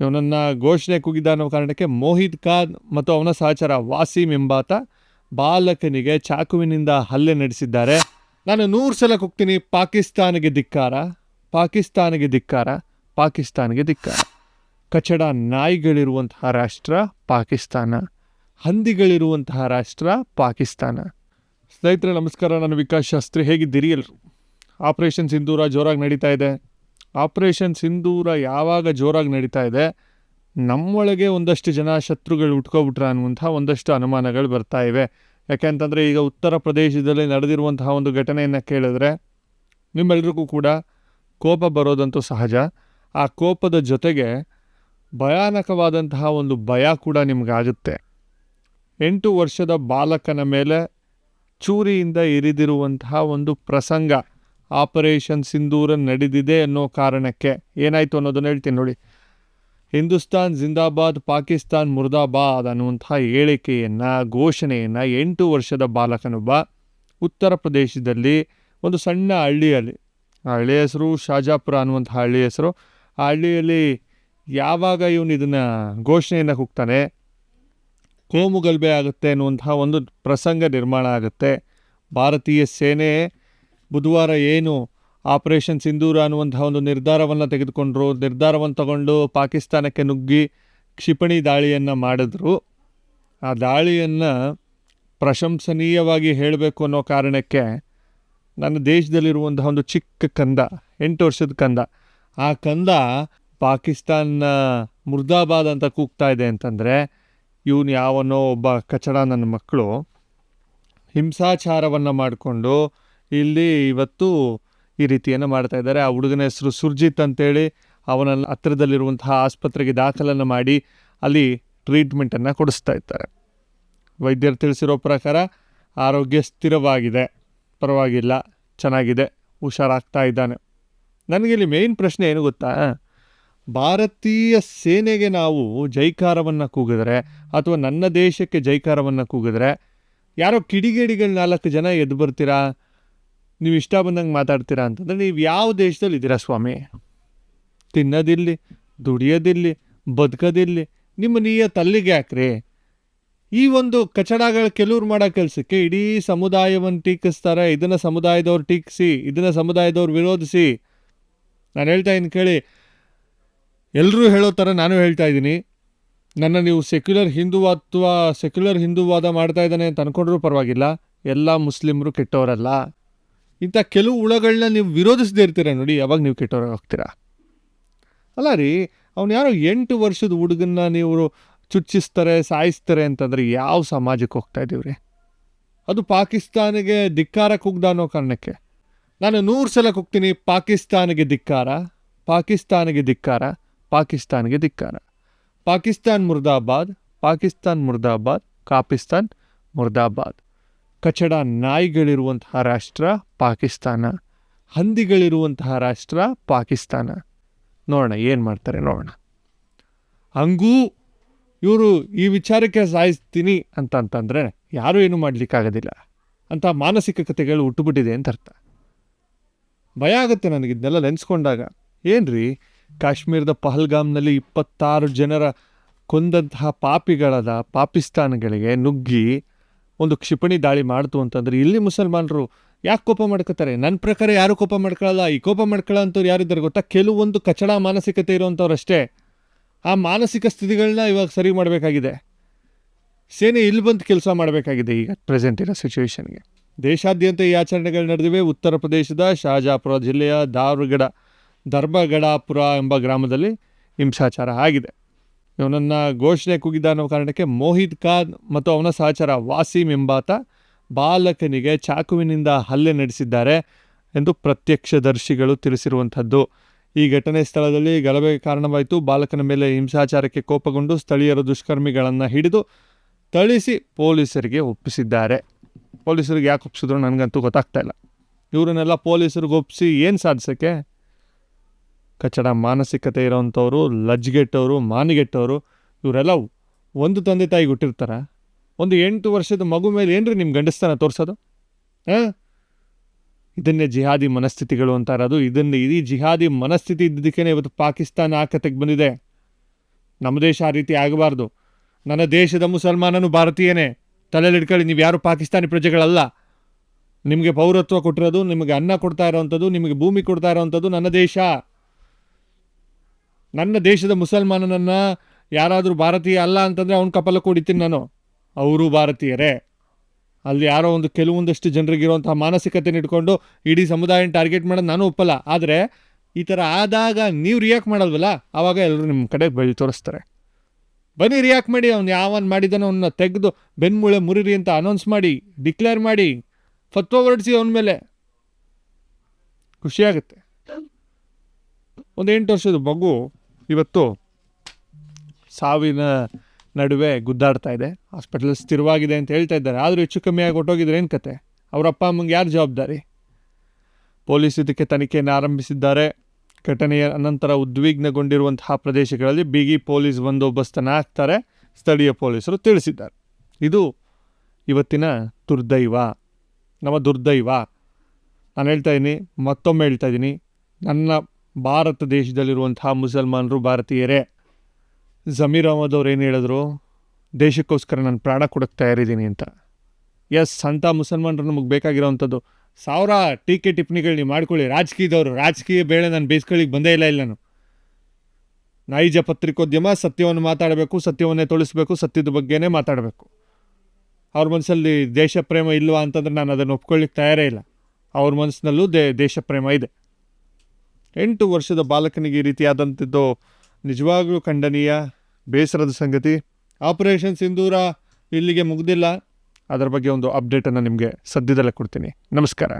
ಇವನನ್ನು ಘೋಷಣೆ ಕುಗಿದ ಅನ್ನೋ ಕಾರಣಕ್ಕೆ ಮೋಹಿತ್ ಖಾನ್ ಮತ್ತು ಅವನ ಸಹಚರ ವಾಸೀಮ್ ಎಂಬಾತ ಬಾಲಕನಿಗೆ ಚಾಕುವಿನಿಂದ ಹಲ್ಲೆ ನಡೆಸಿದ್ದಾರೆ. ನಾನು ನೂರು ಸಲ ಕೂಗ್ತೀನಿ. ಪಾಕಿಸ್ತಾನಿಗೆ ಧಿಕ್ಕಾರ. ಪಾಕಿಸ್ತಾನಿಗೆ ಧಿಕ್ಕಾರ. ಪಾಕಿಸ್ತಾನಿಗೆ ಧಿಕ್ಕಾರ. ಕಚಡ ನಾಯಿಗಳಿರುವಂತಹ ರಾಷ್ಟ್ರ ಪಾಕಿಸ್ತಾನ. ಹಂದಿಗಳಿರುವಂತಹ ರಾಷ್ಟ್ರ ಪಾಕಿಸ್ತಾನ. ಸ್ನೇಹಿತರೆ, ನಮಸ್ಕಾರ. ನಾನು ವಿಕಾಸ್ ಶಾಸ್ತ್ರಿ. ಹೇಗಿದ್ದೀರಿ ಎಲ್ಲರು? ಆಪರೇಷನ್ ಸಿಂಧೂರ ಜೋರಾಗಿ ನಡೀತಾ ಇದೆ. ಆಪರೇಷನ್ ಸಿಂಧೂರ ಯಾವಾಗ ಜೋರಾಗಿ ನಡೀತಾ ಇದೆ, ನಮ್ಮೊಳಗೆ ಒಂದಷ್ಟು ಜನ ಶತ್ರುಗಳು ಉಟ್ಕೊಬಿಟ್ರ ಅನ್ನುವಂಥ ಒಂದಷ್ಟು ಅನುಮಾನಗಳು ಬರ್ತಾ ಇವೆ. ಯಾಕೆಂತಂದರೆ ಈಗ ಉತ್ತರ ಪ್ರದೇಶದಲ್ಲಿ ನಡೆದಿರುವಂತಹ ಒಂದು ಘಟನೆಯನ್ನು ಕೇಳಿದ್ರೆ ನಿಮ್ಮೆಲ್ರಿಗೂ ಕೂಡ ಕೋಪ ಬರೋದಂತೂ ಸಹಜ. ಆ ಕೋಪದ ಜೊತೆಗೆ ಭಯಾನಕವಾದಂತಹ ಒಂದು ಭಯ ಕೂಡ ನಿಮಗಾಗುತ್ತೆ. ಎಂಟು ವರ್ಷದ ಬಾಲಕನ ಮೇಲೆ ಚೂರಿಯಿಂದ ಇರಿದಿರುವಂತಹ ಒಂದು ಪ್ರಸಂಗ. ಆಪರೇಷನ್ ಸಿಂಧೂರ ನಡೆದಿದೆ ಅನ್ನೋ ಕಾರಣಕ್ಕೆ. ಏನಾಯಿತು ಅನ್ನೋದನ್ನು ಹೇಳ್ತೀನಿ ನೋಡಿ. ಹಿಂದೂಸ್ತಾನ್, ಜಿಂದಾಬಾದ್, ಪಾಕಿಸ್ತಾನ್, ಮುರ್ದಾಬಾದ್ ಅನ್ನುವಂತಹ ಹೇಳಿಕೆಯನ್ನು, ಘೋಷಣೆಯನ್ನು ಎಂಟು ವರ್ಷದ ಬಾಲಕನೊಬ್ಬ ಉತ್ತರ ಪ್ರದೇಶದಲ್ಲಿ ಒಂದು ಸಣ್ಣ ಹಳ್ಳಿಯಲ್ಲಿ, ಆ ಹಳ್ಳಿಯ ಹೆಸರು ಶಾಜಾಪುರ ಅನ್ನುವಂಥ ಹಳ್ಳಿ ಹೆಸರು, ಆ ಹಳ್ಳಿಯಲ್ಲಿ ಯಾವಾಗ ಇವನು ಇದನ್ನು ಘೋಷಣೆಯನ್ನು ಕೂಗ್ತಾನೆ? ಕೋಮುಗಲ್ಭೆ ಆಗುತ್ತೆ ಅನ್ನುವಂತಹ ಒಂದು ಪ್ರಸಂಗ ನಿರ್ಮಾಣ ಆಗುತ್ತೆ. ಭಾರತೀಯ ಸೇನೆ ಬುಧವಾರ ಏನು? ಆಪರೇಷನ್ ಸಿಂಧೂರ ಅನ್ನುವಂತಹ ಒಂದು ನಿರ್ಧಾರವನ್ನು ತೆಗೆದುಕೊಂಡ್ರು. ನಿರ್ಧಾರವನ್ನು ತಗೊಂಡು ಪಾಕಿಸ್ತಾನಕ್ಕೆ ನುಗ್ಗಿ ಕ್ಷಿಪಣಿ ದಾಳಿಯನ್ನು ಮಾಡಿದ್ರು. ಆ ದಾಳಿಯನ್ನು ಪ್ರಶಂಸನೀಯವಾಗಿ ಹೇಳಬೇಕು ಅನ್ನೋ ಕಾರಣಕ್ಕೆ ನನ್ನ ದೇಶದಲ್ಲಿರುವಂತಹ ಒಂದು ಚಿಕ್ಕ ಕಂದ, ಎಂಟು ವರ್ಷದ ಕಂದ, ಆ ಕಂದ ಪಾಕಿಸ್ತಾನ ಮುರ್ದಾಬಾದ್ ಅಂತ ಕೂಗ್ತಾ ಇದೆ ಅಂತಂದರೆ ಇವನು ಯಾವನೋ ಒಬ್ಬ ಕಚಡ ನನ್ನ ಮಕ್ಕಳು. ಹಿಂಸಾಚಾರವನ್ನು ಮಾಡಿಕೊಂಡು ಇಲ್ಲಿ ಇವತ್ತು ಈ ರೀತಿಯನ್ನು ಮಾಡ್ತಾ ಇದ್ದಾರೆ. ಆ ಹುಡುಗನ ಹೆಸರು ಸುರ್ಜಿತ್ ಅಂತೇಳಿ. ಅವನ ಹತ್ತಿರದಲ್ಲಿರುವಂತಹ ಆಸ್ಪತ್ರೆಗೆ ದಾಖಲನ್ನು ಮಾಡಿ ಅಲ್ಲಿ ಟ್ರೀಟ್ಮೆಂಟನ್ನು ಕೊಡಿಸ್ತಾ ಇದ್ದಾರೆ. ವೈದ್ಯರು ತಿಳಿಸಿರೋ ಪ್ರಕಾರ ಆರೋಗ್ಯ ಸ್ಥಿರವಾಗಿದೆ. ಪರವಾಗಿಲ್ಲ, ಚೆನ್ನಾಗಿದೆ, ಹುಷಾರಾಗ್ತಾ ಇದ್ದಾನೆ. ನನಗೆ ಇಲ್ಲಿ ಮೇಯ್ನ್ ಪ್ರಶ್ನೆ ಏನು ಗೊತ್ತಾ? ಭಾರತೀಯ ಸೇನೆಗೆ ನಾವು ಜೈಕಾರವನ್ನು ಕೂಗಿದ್ರೆ ಅಥವಾ ನನ್ನ ದೇಶಕ್ಕೆ ಜೈಕಾರವನ್ನು ಕೂಗಿದ್ರೆ ಯಾರೋ ಕಿಡಿಗೇಡಿಗಳು ನಾಲ್ಕು ಜನ ಎದ್ದು ಬರ್ತೀರಾ? ನೀವು ಇಷ್ಟ ಬಂದಂಗೆ ಮಾತಾಡ್ತೀರಾ ಅಂತಂದರೆ ನೀವು ಯಾವ ದೇಶದಲ್ಲಿ ಇದ್ದೀರಾ ಸ್ವಾಮಿ? ತಿನ್ನೋದಿಲ್ಲಿ ದುಡಿಯೋದಿಲ್ಲಿ ಬದುಕೋದಿಲ್ಲಿ ನಿಮ್ಮ ನೀಯ ತಲ್ಲಿಗೆ ಯಾಕ್ರಿ? ಈ ಒಂದು ಕಚಡಗಳು ಕೆಲವ್ರು ಮಾಡೋ ಕೆಲಸಕ್ಕೆ ಇಡೀ ಸಮುದಾಯವನ್ನು ಟೀಕಿಸ್ತಾರೆ, ಇದನ್ನು ಸಮುದಾಯದವ್ರು ಟೀಕಿಸಿ, ಇದನ್ನು ಸಮುದಾಯದವ್ರು ವಿರೋಧಿಸಿ. ನಾನು ಹೇಳ್ತಾ ಇದ್ದೀನಿ ಕೇಳಿ ಎಲ್ಲರೂ ಹೇಳೋ ಥರ ನಾನು ಹೇಳ್ತಾ ಇದ್ದೀನಿ. ನನ್ನ ನೀವು ಸೆಕ್ಯುಲರ್ ಹಿಂದೂ ಅಥವಾ ಸೆಕ್ಯುಲರ್ ಹಿಂದೂವಾದ ಮಾಡ್ತಾ ಇದ್ದಾನೆ ಅಂತ ಅಂದ್ಕೊಂಡ್ರೂ ಪರವಾಗಿಲ್ಲ. ಎಲ್ಲ ಮುಸ್ಲಿಮರು ಕೆಟ್ಟವರಲ್ಲ. ಇಂಥ ಕೆಲವು ಹುಳಗಳನ್ನ ನೀವು ವಿರೋಧಿಸದೇ ಇರ್ತೀರ ನೋಡಿ, ಯಾವಾಗ ನೀವು ಕೆಟ್ಟವ್ರಾಗಿ ಹೋಗ್ತೀರಾ ಅಲ್ಲ ರೀ, ಅವ್ನು ಯಾರೋ ಎಂಟು ವರ್ಷದ ಹುಡುಗನ್ನ ನೀವು ಚುಚ್ಚಿಸ್ತಾರೆ, ಸಾಯಿಸ್ತಾರೆ ಅಂತಂದರೆ ಯಾವ ಸಮಾಜಕ್ಕೆ ಹೋಗ್ತಾ ಇದ್ದೀವ್ರಿ? ಅದು ಪಾಕಿಸ್ತಾನಿಗೆ ಧಿಕ್ಕಾರ ಕುಗ್ದ ಅನ್ನೋ ಕಾರಣಕ್ಕೆ. ನಾನು ನೂರು ಸಲ ಕುಗ್ತೀನಿ, ಪಾಕಿಸ್ತಾನಿಗೆ ಧಿಕ್ಕಾರ ಪಾಕಿಸ್ತಾನಿಗೆ ಧಿಕ್ಕಾರ ಪಾಕಿಸ್ತಾನಿಗೆ ಧಿಕ್ಕಾರ. ಪಾಕಿಸ್ತಾನ್ ಮುರ್ದಾಬಾದ್ ಪಾಕಿಸ್ತಾನ್ ಮುರ್ದಾಬಾದ್, ಕಾಪಿಸ್ತಾನ್ ಮುರ್ದಾಬಾದ್. ಕಚಡ ನಾಯಿಗಳಿರುವಂತಹ ರಾಷ್ಟ್ರ ಪಾಕಿಸ್ತಾನ, ಹಂದಿಗಳಿರುವಂತಹ ರಾಷ್ಟ್ರ ಪಾಕಿಸ್ತಾನ. ನೋಡೋಣ, ಏನು ಮಾಡ್ತಾರೆ ನೋಡೋಣ. ಹಂಗೂ ಇವರು ಈ ವಿಚಾರಕ್ಕೆ ಸಾಯಿಸ್ತೀನಿ ಅಂತ ಅಂತಂದರೆ ಯಾರೂ ಏನೂ ಮಾಡಲಿಕ್ಕಾಗೋದಿಲ್ಲ. ಅಂತ ಮಾನಸಿಕತೆಗಳು ಹುಟ್ಟುಬಿಟ್ಟಿದೆ ಅಂತ ಅರ್ಥ. ಭಯ ಆಗುತ್ತೆ ನನಗೆ ಇದನ್ನೆಲ್ಲ ನೆನೆಸ್ಕೊಂಡಾಗ. ಏನು ಕಾಶ್ಮೀರದ ಪಹಲ್ಗಾಮ್ನಲ್ಲಿ ಇಪ್ಪತ್ತಾರು ಜನರ ಕೊಂದಂತಹ ಪಾಪಿಗಳದ ಪಾಪಿಸ್ತಾನಗಳಿಗೆ ನುಗ್ಗಿ ಒಂದು ಕ್ಷಿಪಣಿ ದಾಳಿ ಮಾಡ್ತು ಅಂತಂದ್ರೆ ಇಲ್ಲಿ ಮುಸಲ್ಮಾನರು ಯಾಕೆ ಕೋಪ ಮಾಡ್ಕೋತಾರೆ ನನ್ನ ಪ್ರಕಾರ ಯಾರು ಕೋಪ ಮಾಡ್ಕೊಳ್ಳಲ್ಲ ಈ ಕೋಪ ಮಾಡ್ಕೊಳ್ಳೋ ಅಂಥವ್ರು ಯಾರಿದ್ದಾರೆ ಗೊತ್ತಾ? ಕೆಲವೊಂದು ಕಚಡ ಮಾನಸಿಕತೆ ಇರೋವಂಥವ್ರಷ್ಟೇ ಆ ಮಾನಸಿಕ ಸ್ಥಿತಿಗಳನ್ನ ಇವಾಗ ಸರಿ ಮಾಡಬೇಕಾಗಿದೆ. ಸೇನೆ ಇಲ್ಲಿ ಬಂದು ಕೆಲಸ ಮಾಡಬೇಕಾಗಿದೆ ಈಗ ಪ್ರೆಸೆಂಟ್ ಇರೋ ಸಿಚುವೇಶನ್ಗೆ ದೇಶಾದ್ಯಂತ ಈ ಆಚರಣೆಗಳು ನಡೆದಿವೆ ಉತ್ತರ ಪ್ರದೇಶದ ಶಾಜಾಪುರ ಜಿಲ್ಲೆಯ ದಾರುಗಡ ಧರ್ಮಗಡಾಪುರ ಎಂಬ ಗ್ರಾಮದಲ್ಲಿ ಹಿಂಸಾಚಾರ ಆಗಿದೆ. ಇವನನ್ನು ಘೋಷಣೆ ಕುಗಿದ ಅನ್ನೋ ಕಾರಣಕ್ಕೆ ಮೋಹಿತ್ ಖಾನ್ ಮತ್ತು ಅವನ ಸಹಚರ ವಾಸೀಮ್ ಎಂಬಾತ ಬಾಲಕನಿಗೆ ಚಾಕುವಿನಿಂದ ಹಲ್ಲೆ ನಡೆಸಿದ್ದಾರೆ ಎಂದು ಪ್ರತ್ಯಕ್ಷದರ್ಶಿಗಳು ತಿಳಿಸಿರುವಂಥದ್ದು. ಈ ಘಟನೆ ಸ್ಥಳದಲ್ಲಿ ಗಲಭೆಗೆ ಕಾರಣವಾಯಿತು. ಬಾಲಕನ ಮೇಲೆ ಹಿಂಸಾಚಾರಕ್ಕೆ ಕೋಪಗೊಂಡು ಸ್ಥಳೀಯರು ದುಷ್ಕರ್ಮಿಗಳನ್ನು ಹಿಡಿದು ಥಳಿಸಿ ಪೊಲೀಸರಿಗೆ ಒಪ್ಪಿಸಿದ್ದಾರೆ. ಪೊಲೀಸರಿಗೆ ಯಾಕೆ ಒಪ್ಪಿಸಿದ್ರು ನನಗಂತೂ ಗೊತ್ತಾಗ್ತಾ ಇಲ್ಲ. ಇವರನ್ನೆಲ್ಲ ಪೊಲೀಸರಿಗೆ ಒಪ್ಪಿಸಿ ಏನು ಸಾಧಿಸೋಕ್ಕೆ? ಕಚ್ಚಡ ಮಾನಸಿಕತೆ ಇರೋವಂಥವ್ರು ಲಜ್ಗೆಟ್ಟವರು ಮಾನಿಗೆಟ್ಟವರು, ಇವರೆಲ್ಲ ಒಂದು ತಂದೆ ತಾಯಿಗೆ ಹುಟ್ಟಿರ್ತಾರೆ. ಒಂದು ಎಂಟು ವರ್ಷದ ಮಗು ಮೇಲೆ ಏನು ರೀ ನಿಮ್ಮ ಗಂಡಸ್ತನ ತೋರಿಸೋದು? ಹಾಂ? ಇದನ್ನೇ ಜಿಹಾದಿ ಮನಸ್ಥಿತಿಗಳು ಅಂತ ಇರೋದು. ಇದನ್ನೇ ಇಡೀ ಜಿಹಾದಿ ಮನಸ್ಥಿತಿ ಇದ್ದದಕ್ಕೇ ಇವತ್ತು ಪಾಕಿಸ್ತಾನ ಆ ಕತೆಗೆ ಬಂದಿದೆ. ನಮ್ಮ ದೇಶ ಆ ರೀತಿ ಆಗಬಾರ್ದು. ನನ್ನ ದೇಶದ ಮುಸಲ್ಮಾನನು ಭಾರತೀಯನೇ. ತಲೆಯಲ್ಲಿ ಇಟ್ಕೊಳ್ಳಿ, ನೀವು ಯಾರು ಪಾಕಿಸ್ತಾನಿ ಪ್ರಜೆಗಳಲ್ಲ. ನಿಮಗೆ ಪೌರತ್ವ ಕೊಟ್ಟಿರೋದು, ನಿಮಗೆ ಅನ್ನ ಕೊಡ್ತಾ ಇರೋವಂಥದ್ದು ನಿಮಗೆ ಭೂಮಿ ಕೊಡ್ತಾ ಇರೋವಂಥದ್ದು ನನ್ನ ದೇಶ. ನನ್ನ ದೇಶದ ಮುಸಲ್ಮಾನನನ್ನು ಯಾರಾದರೂ ಭಾರತೀಯ ಅಲ್ಲ ಅಂತಂದರೆ ಅವ್ನ ಕಪಲ ಕೂಡಿತೀನಿ ನಾನು. ಅವರು ಭಾರತೀಯರೇ. ಅಲ್ಲಿ ಯಾರೋ ಒಂದು ಕೆಲವೊಂದಷ್ಟು ಜನರಿಗೆ ಇರುವಂತಹ ಮಾನಸಿಕತೆನ ಇಟ್ಕೊಂಡು ಇಡೀ ಸಮುದಾಯನ ಟಾರ್ಗೆಟ್ ಮಾಡೋದು ನಾನು ಒಪ್ಪಲ್ಲ. ಆದರೆ ಈ ಥರ ಆದಾಗ ನೀವು ರಿಯಾಕ್ಟ್ ಮಾಡಲ್ವಲ್ಲ? ಆವಾಗ ಎಲ್ಲರೂ ನಿಮ್ಮ ಕಡೆ ಬೈ ತೋರಿಸ್ತಾರೆ. ಬನ್ನಿ ರಿಯಾಕ್ಟ್ ಮಾಡಿ, ಅವ್ನು ಯಾವನ್ ಮಾಡಿದಾನೋ ಅವನ್ನ ತೆಗೆದು ಬೆನ್ಮೂಳೆ ಮುರಿರಿ ಅಂತ ಅನೌನ್ಸ್ ಮಾಡಿ ಡಿಕ್ಲೇರ್ ಮಾಡಿ ಫತ್ವ ಹೊರಡಿಸಿ ಅವನ ಮೇಲೆ. ಖುಷಿಯಾಗುತ್ತೆ ಒಂದು ಎಂಟು ವರ್ಷದ ಮಗು ಇವತ್ತು ಸಾವಿನ ನಡುವೆ ಗುದ್ದಾಡ್ತಾ ಇದೆ. ಹಾಸ್ಪಿಟಲ್ ಸ್ಥಿರವಾಗಿದೆ ಅಂತ ಹೇಳ್ತಾ ಇದ್ದಾರೆ. ಆದರೂ ಹೆಚ್ಚು ಕಮ್ಮಿಯಾಗಿ ಹೊಟ್ಟೋಗಿದ್ರೆ ಏನು ಕತೆ? ಅವ್ರ ಅಪ್ಪ ಅಮ್ಮಂಗೆ ಯಾರು ಜವಾಬ್ದಾರಿ? ಪೊಲೀಸ್ ಇದಕ್ಕೆ ತನಿಖೆಯನ್ನು ಆರಂಭಿಸಿದ್ದಾರೆ. ಘಟನೆಯ ಅನಂತರ ಉದ್ವಿಗ್ನಗೊಂಡಿರುವಂತಹ ಪ್ರದೇಶಗಳಲ್ಲಿ ಬಿಗಿ ಪೊಲೀಸ್ ಬಂದೋಬಸ್ತನ್ನು ಹಾಕ್ತಾರೆ. ಸ್ಥಳೀಯ ಪೊಲೀಸರು ತಿಳಿಸಿದ್ದಾರೆ. ಇದು ಇವತ್ತಿನ ದುರ್ದೈವ. ನಮ್ಮ ದುರ್ದೈವ. ನಾನು ಹೇಳ್ತಾ ಇದ್ದೀನಿ ಮತ್ತೊಮ್ಮೆ ಹೇಳ್ತಾ ಇದ್ದೀನಿ ನನ್ನ ಭಾರತ ದೇಶದಲ್ಲಿರುವಂತಹ ಮುಸಲ್ಮಾನರು ಭಾರತೀಯರೇ, ಜಮೀರ್ ಅಹಮದ್ ಅವ್ರು ಏನು ಹೇಳಿದ್ರು? ದೇಶಕ್ಕೋಸ್ಕರ ನಾನು ಪ್ರಾಣ ಕೊಡಕ್ಕೆ ತಯಾರಿದ್ದೀನಿ ಅಂತ. ಎಸ್ ಅಂಥ ಮುಸಲ್ಮಾನರು ನಮಗೆ ಬೇಕಾಗಿರೋವಂಥದ್ದು ಸಾವಿರ ಟೀಕೆ ಟಿಪ್ಪಣಿಗಳು ಮಾಡ್ಕೊಳ್ಳಿ. ರಾಜಕೀಯದವರು, ರಾಜಕೀಯ ಬೇಳೆ ನಾನು ಬೇಸ್ಗಳಿಗೆ ಬಂದೇ ಇಲ್ಲ ಇಲ್ಲ ನಾನು. ನೈಜ ಪತ್ರಿಕೋದ್ಯಮ ಸತ್ಯವನ್ನು ಮಾತಾಡಬೇಕು, ಸತ್ಯವನ್ನೇ ತೊಳಿಸ್ಬೇಕು, ಸತ್ಯದ ಬಗ್ಗೆನೇ ಮಾತಾಡಬೇಕು. ಅವ್ರ ಮನಸ್ಸಲ್ಲಿ ದೇಶ ಪ್ರೇಮ ಇಲ್ವಾ ಅಂತಂದ್ರೆ ನಾನು ಅದನ್ನು ಒಪ್ಕೊಳ್ಳಿಕ್ಕೆ ತಯಾರೇ ಇಲ್ಲ. ಅವ್ರ ಮನಸ್ಸಿನಲ್ಲೂ ದೇ, ದೇಶ ಪ್ರೇಮ ಇದೆ. ಎಂಟು ವರ್ಷದ ಬಾಲಕನಿಗೆ ಈ ರೀತಿಯಾದಂಥದ್ದು ನಿಜವಾಗ್ಲೂ ಖಂಡನೀಯ, ಬೇಸರದ ಸಂಗತಿ. ಆಪರೇಷನ್ ಸಿಂಧೂರ ಇಲ್ಲಿಗೆ ಮುಗ್ದಿಲ್ಲ. ಅದರ ಬಗ್ಗೆ ಒಂದು ಅಪ್ಡೇಟನ್ನು ನಿಮಗೆ ಸದ್ಯದಲ್ಲೇ ಕೊಡ್ತೀನಿ. ನಮಸ್ಕಾರ.